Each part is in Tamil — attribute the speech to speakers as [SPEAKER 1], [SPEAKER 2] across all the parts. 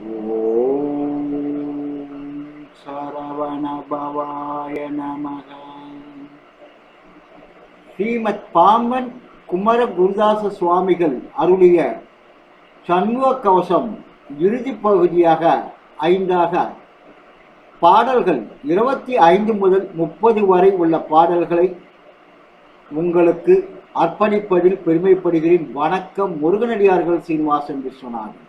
[SPEAKER 1] ஓம் சரவணபவாய நமக. ஸ்ரீமத் பாம்பன் குமர குருதாச சுவாமிகள் அருளிய சண்முக கவசம் இறுதி பகுதியாக ஐந்தாக பாடல்கள் இருபத்தி ஐந்து முதல் முப்பது வரை உள்ள பாடல்களை உங்களுக்கு அர்ப்பணிப்பதில் பெருமைப்படுகிறேன். வணக்கம் முருகனடியார்கள் சீனிவாசன் விஸ்வநாதன்.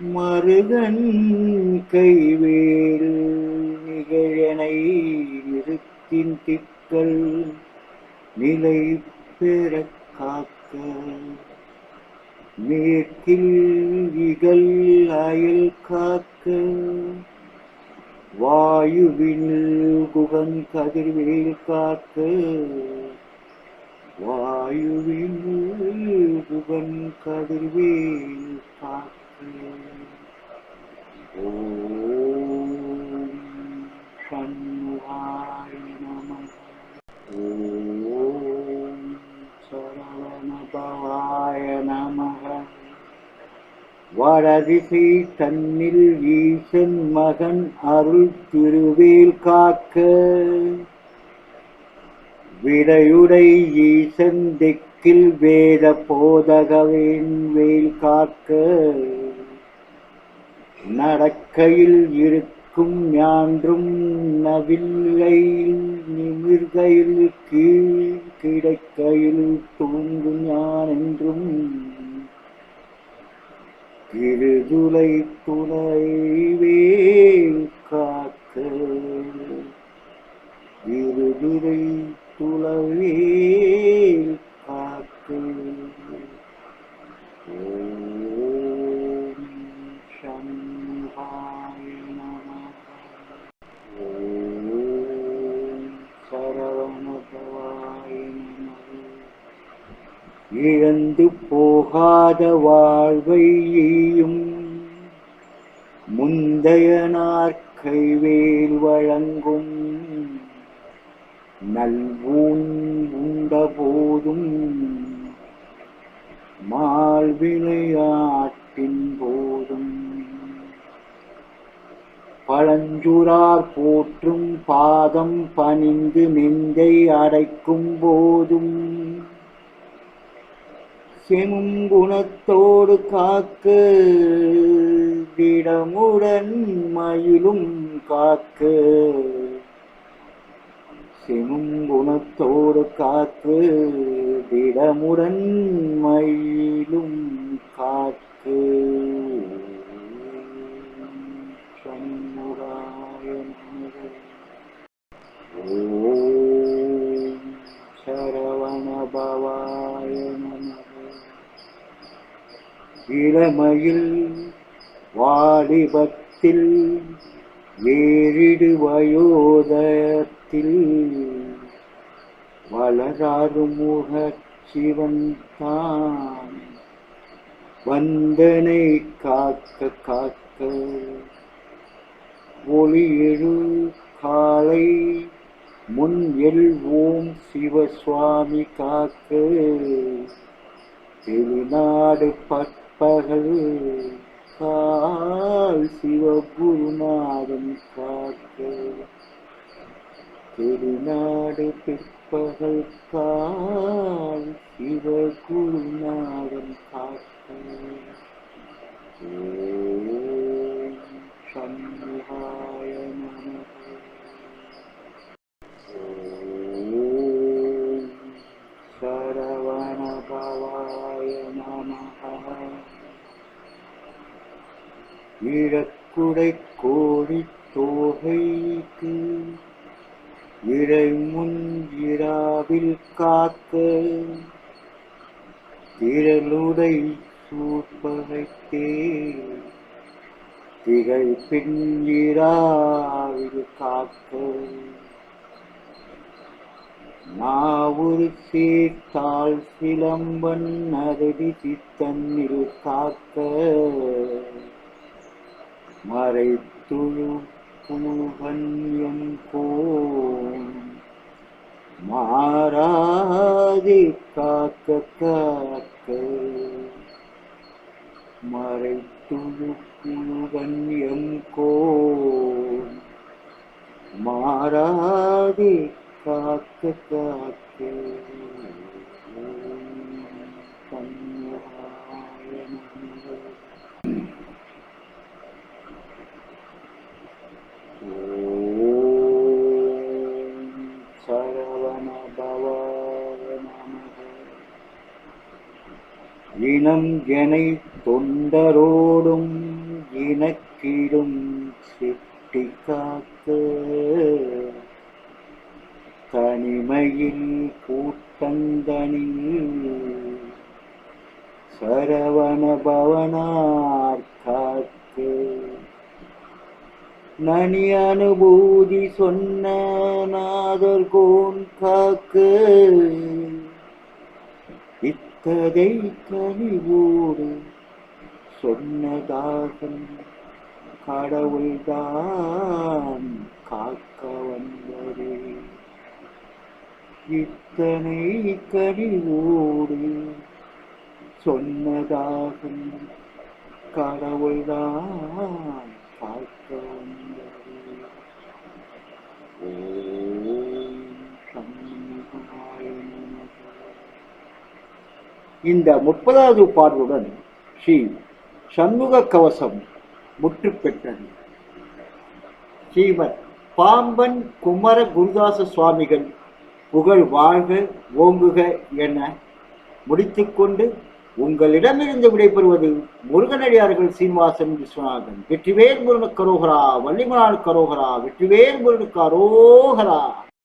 [SPEAKER 1] மருகன் கைவேல் நிகழனை நிறுத்தின் திக்கல் நிலை பெற காக்க. மேற்கில் இகல் அயல் காக்க. வாயுவினில் குகன் கதிர்வேல் காக்க. வாயுவினில் குகன் கதிர்வேல் காக்க. ஓம் வடதிசை தன்னில் ஈசன் மகன் அருள் திருவேல் காக்க. விடையுடை ஈசன் திக்கில் வேத போதகவேன் வேல் காக்க. நடக்கையில் இருக்கும் ஞான்றும் நவில்கையில் நிமிர்கையில் கீழ் கிடைக்கையில் தூங்கு ஞான் என்றும் திருதுலை துணைவேல் காக்க இருதுரை துளவேல் காக்க ஓம் சண்முகாய நமக ஓம் சரவணபவாய நமக இழந்து போகாத வாழ்வையும் முந்தைய நாற்கைவேல் வழங்கும். நல்வூன் உண்ட போதும் மால்விளையாட்டின் போதும். பழஞ்சுரார் போற்றும் பாதம் பணிந்து நெஞ்சை அடைக்கும் போதும். செமும் குணத்தோடு காக்க திடமுடன் மயிலும் காக்க. செங்குணத்தோடு காக்க திடமுடன் மயில் காக்க சண்முகாய நமக ஓம் சரவண பவாய நமக இளமையில் வாலிபத்தில் வேறிடு வயோதயத்தில் வளராறு முக சிவன் தான். வந்தனை காக்க காக்க ஒளி எழு காலை முன் எல்வோம் சிவசுவாமி காக்க. திருநாடு பற்பகல் கால் சிவகுருநாதன் காக்க திருநாடு பிற்பகல் கால் சிவகுருநாதன் காக்க ஓம் சண்முகாய நமக ஓம் சரவண பவாய நமக இழக்குடை கோடி தோகைக்கு இறை முன் இராவில் காக்க திரளுடை சூப்பகைத்தே திகை பின்னிராவில் காக்க. நாவுரு சீர்த்தாள் சிலம்பன் நரடி சித்தன்னில் காக்க. மறைத்துழு புகன்யம் போன் மாறாதி காக்க காக்க மறைத்துழு புகன்யம் கோன் மாறாதி காக்க காக்க இனம் எனை தொண்டரோடும் இனக்கிடும் சிட்டி காக்க தனிமையில் கூட்டந்தனில் சரவண பவனார் காத்து நனி அனுபூதி சொன்ன நாதர்கோன் காக்கு. கதை கனிவோடு சொன்னதாகும் கடவுள்தான் காக்க வந்ததே. இத்தனை கனிவோடு சொன்னதாகும் கடவுள்தான் காக்க வந்ததே. இந்த முப்பதாவது பாடலுடன் ஸ்ரீ சண்முக கவசம் முற்று பெற்றது ஸ்ரீமத் பாம்பன் குமர குருதாச சுவாமிகள் புகழ் வாழ்க ஓங்குக என முடித்துக்கொண்டு உங்களிடமிருந்து விடைபெறுவது முருகனடியார்கள் சீனிவாசன் விஸ்வநாதன். வெற்றிவேல் முருகன் கரோகரா வள்ளிமலான் கரோகரா வெற்றிவேல் முருகன் கரோகரா.